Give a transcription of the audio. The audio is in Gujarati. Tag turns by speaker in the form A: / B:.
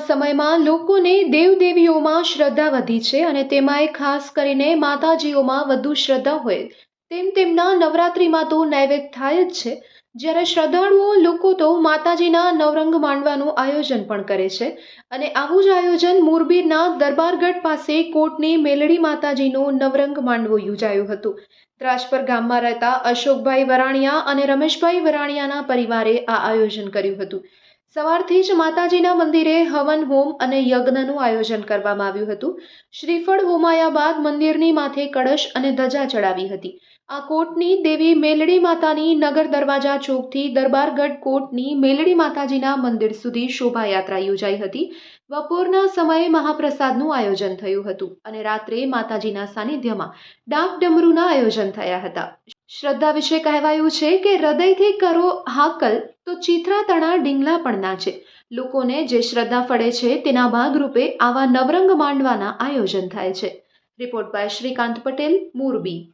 A: સમયમાં લોકોને દેવદેવીઓમાં શ્રદ્ધા વધી છે અને તેમાંય ખાસ કરીને માતાજીઓમાં વધુ શ્રદ્ધા હોય. તેમ તેમના નવરાત્રિમાં તો નૈવેદ્ય થાય જ છે. જ્યારે શ્રદ્ધાળુઓ લોકો તો માતાજીના નવરંગ માંડવાનું આયોજન પણ કરે છે. અને આવું જ આયોજન મોરબીના દરબારગઢ પાસે કોટની મેલડી માતાજીનો નવરંગ માંડવો યોજાયું હતું. ત્રાજપર ગામમાં રહેતા અશોકભાઈ વરાણિયા અને રમેશભાઈ વરાણિયાના પરિવારે આ આયોજન કર્યું હતું. સવારથી જ માતાજીના મંદિરે હવન, હોમ અને યજ્ઞનું આયોજન કરવામાં આવ્યું હતું. શ્રીફળ હોમાયા બાદ મંદિરની માથે કળશ અને ધજા ચડાવી હતી. આ કોટની દેવી મેલડી માતાની નગર દરવાજા ચોકથી દરબારગઢ કોટની મેલડી માતાજીના મંદિર સુધી શોભાયાત્રા યોજાઈ હતી. બપોરના સમયે મહાપ્રસાદનું આયોજન થયું હતું અને રાત્રે માતાજીના સાનિધ્યમાં ડાક ડમરૂના આયોજન થયા હતા. શ્રદ્ધા વિશે કહેવાયું છે કે હૃદયથી કરો હાકલ તો ચિત્રા તણા ડીંગલા પણ નાચે લોકોને જે શ્રદ્ધા ફળે છે તેના ભાગરૂપે આવા નવરંગ માંડવાના આયોજન થાય છે. Report by Shrikant Patel, Morbi.